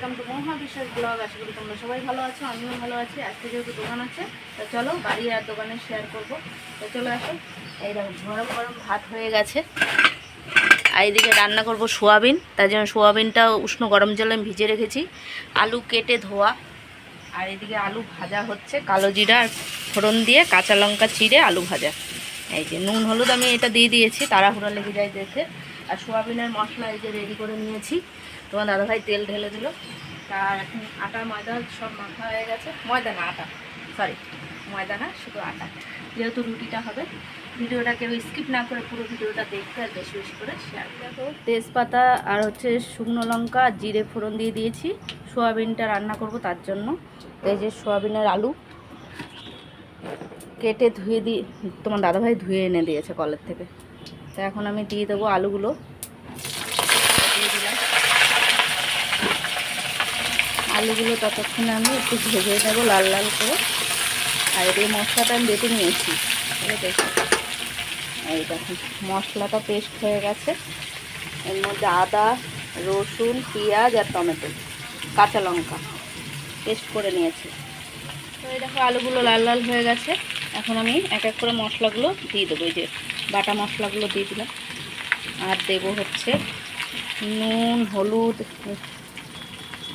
Welcome to মহা বিশ্বাস blog আশা করি তোমরা সবাই ভালো আছো, আমিও ভালো আছি, আজকে যেহেতু দোকান আছে, তো চলো বাড়ি আর দোকানে শেয়ার করব। তো চলো আসো, এই দেখো গরম গরম ভাত হয়ে গেছে। আর এদিকে রান্না করব সোয়াবিন, তার জন্য সোয়াবিনটা উষ্ণ গরম জলে আমি ভিজে রেখেছি। আলু কেটে ধোয়া। আর এদিকে আলু ভাজা হচ্ছে, কালো জিরা আর ফোড়ন দিয়ে কাঁচা লঙ্কা চিড়ে আলু ভাজা। এই যে নুন, হলুদ আমি এটা দিয়ে দিয়েছি, তাড়াহুড়া লেগে যায় দেখে। আর সোয়াবিনের মশলা এই যে রেডি করে নিয়েছি। তোমার দাদাভাই তেল ঢেলে দিল। আর এখন আটা ময়দা সব মাখা হয়ে গেছে। ময়দা না আটা। সরি ময়দা না শুধু আটা। যেহেতু রুটিটা হবে ভিডিওটা কেউ স্কিপ না করে পুরো ভিডিওটা দেখতে আর বেশি বেশি করে শেয়ার দেখো তেজপাতা আর হচ্ছে শুকনো লঙ্কা আর জিরে ফোড়ন দিয়ে দিয়েছি। সোয়াবিনটা রান্না করব তার জন্য। তো এই যে সোয়াবিনের আলু কেটে ধুয়ে দিয়ে তোমার দাদাভাই ধুয়ে এনে দিয়েছে কলের থেকে। তো এখন আমি দিয়ে দেবো আলুগুলো দিয়ে দিলাম আলুগুলো ততক্ষণে আমি একটু ভেজে নেব লাল লাল করে। আর এই মশলাটা আমি বেটে নিয়েছি এই দেখো এই দেখুন, মশলাটা পেস্ট হয়ে গেছে। এর মধ্যে আদা, রসুন, পেঁয়াজ আর টমেটো, কাঁচা লঙ্কা পেস্ট করে নিয়েছি। তো এই দেখো, আলুগুলো লাল লাল হয়ে গেছে। এখন আমি এক এক করে মশলাগুলো দিয়ে দেবো। এই যে বাটা মশলাগুলো দিয়ে দিলাম। আর দেবো হচ্ছে নুন, হলুদ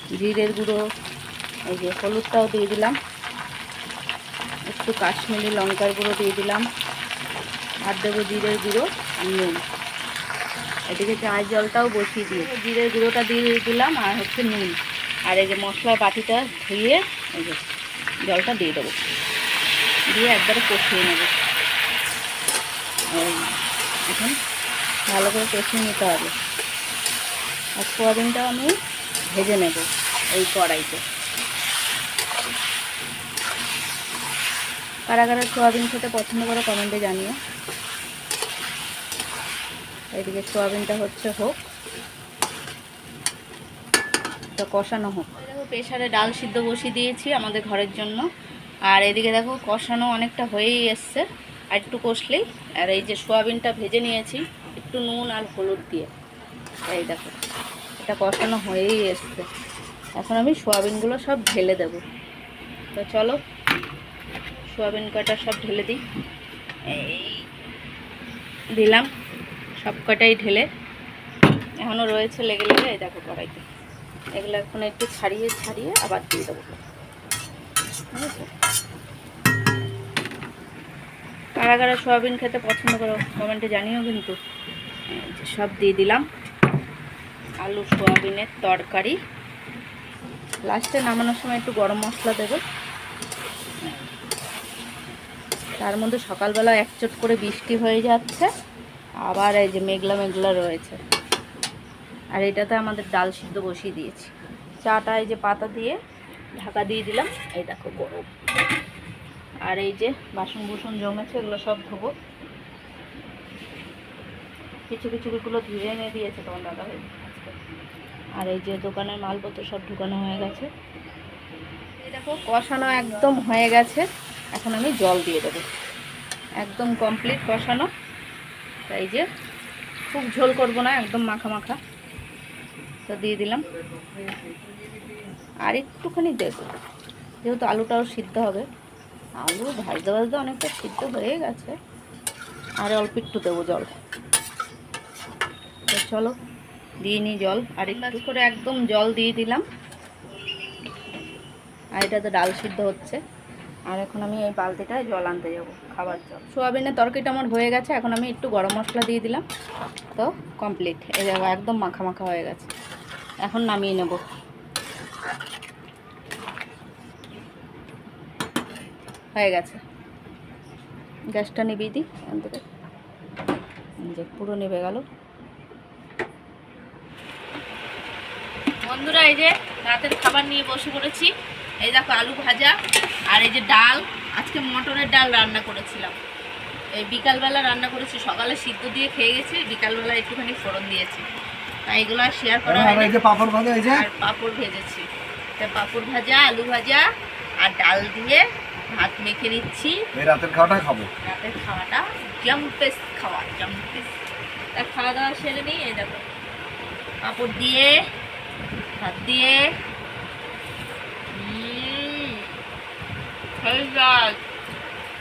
জিরের গুঁড়ো, এই যে হলুদটাও দিয়ে দিলাম। একটু কাশ্মীরি লঙ্কার গুঁড়ো দিয়ে দিলাম। আর দেবো জিরের গুঁড়ো আর নুন। এদিকে চায়ের জলটাও বসিয়ে দিয়ে জিরের গুঁড়োটা দিয়ে দিলাম আর হচ্ছে নুন। আর এই যে মশলার বাটিটা ধুয়ে এই যে জলটা দিয়ে দেবো। দিয়ে একবারে কষিয়ে নেব। এখন ভালো করে কষিয়ে নিতে হবে। আর সোয়াবিনটাও আমি ভেজে নেব এই কড়াইতে। কারা কারা সোয়াবিন খেতে পছন্দ করে, কমেন্টে জানিও। এদিকে সোয়াবিনটা হচ্ছে হোক তো কষানো হোক। প্রেশারে ডাল সিদ্ধ বসিয়ে দিয়েছি আমাদের ঘরের জন্য। আর এদিকে দেখো কষানো অনেকটা হয়েই এসছে, আর একটু কষলেই। আর এই যে সোয়াবিনটা ভেজে নিয়েছি, একটু নুন আর হলুদ দিয়ে। এই দেখো। এটা কষানো হয়েই এসছে। এখন আমি সোয়াবিনগুলো সব ঢেলে দেব। তো চলো, সোয়াবিন কটা সব ঢেলে দিই। এই দিলাম, সব কটাই ঢেলে। এখনও রয়েছে লেগে লেগে, এই দেখো কড়াইতে। এগুলো এখন একটু ছাড়িয়ে ছাড়িয়ে আবার দিয়ে দেবো? কারা কারা সোয়াবিন খেতে পছন্দ করো, কমেন্টে জানিও কিন্তু। সব দিয়ে দিলাম। আলু, সোয়াবিনের তরকারি। লাস্টে নামানোর সময় একটু গরম মশলা দেবে। তার মধ্যে সকালবেলা একচট করে বৃষ্টি হয়ে যাচ্ছে, আবার এই যে মেঘলা মেঘলা রয়েছে। আর এটাতে আমাদের ডাল সিদ্ধ বসিয়ে দিয়েছি। চাটা এই যে পাতা দিয়ে ঢাকা দিয়ে দিলাম, এই দেখো গরম। আর এই যে বাসন বুসন জমেছে, এগুলো সব ধোবো। কিছু কিছুগুলো ধুয়ে এনে দিয়েছে তোমার দাদা ভাই। আর এই যে দোকানের মালপত্র সব ঢুকানো হয়ে গেছে। দেখো, কষানো একদম হয়ে গেছে। এখন আমি জল দিয়ে দেবো। একদম কমপ্লিট কষানো। তাই যে, খুব ঝোল করব না, একদম মাখা মাখা। তো দিয়ে দিলাম। আর একটুখানি দেবো। যেহেতু আলুটাও সিদ্ধ হবে। আলু ভাজতে ভাজতে অনেকটা সিদ্ধ হয়ে গেছে। আর অল্প একটু দেবো জল। তো চলো, দিয়ে নিই জল। আর একটু করে একদম জল দিয়ে দিলাম। আর এটা তো ডাল সিদ্ধ হচ্ছে। আর এখন আমি এই বালতিটায় জল আনতে যাব, খাবার জল। সোয়াবিনের তরকারিটা আমার হয়ে গেছে, এখন আমি একটু গরম মশলা দিয়ে দিলাম। তো কমপ্লিট এই দেখো একদম মাখা মাখা হয়ে গেছে। এখন নামিয়ে নেব। হয়ে গেছে। গ্যাসটা নিবিয়ে দিই, এখান থেকে। পুরো নেবে গেল। বন্ধুরা এই যে রাতের খাবার নিয়ে বসে পড়েছি। এই দেখো আলু ভাজা আর এই যে ডাল। আজকে মটরের ডাল রান্না করেছিলাম। এই বিকালবেলা রান্না করেছি। সকালে সিদ্ধ দিয়ে খেয়ে গেছি বিকালবেলা একটুখানি ফোড়ন দিয়েছি। তাই এগুলো আর শেয়ার করা হয়নি পাপড় ভাজা আর পাঁপড় ভেজেছি। তা পাঁপড় ভাজা আলু ভাজা আর ডাল দিয়ে ভাত মেখে নিচ্ছি। রাতের খাওয়াটা খাব। রাতের খাওয়াটা জম্পেস খাওয়া জম্পেস তা খাওয়া দাওয়া সেরে নিই এই দেখো। পাঁপড় দিয়ে হাত দিয়ে।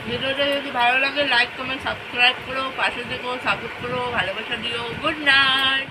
ভিডিওটা যদি ভালো লাগে লাইক কমেন্ট সাবস্ক্রাইব করো, পাশে দেখো সাপোর্ট করো, ভালোবাসা দিও। Good night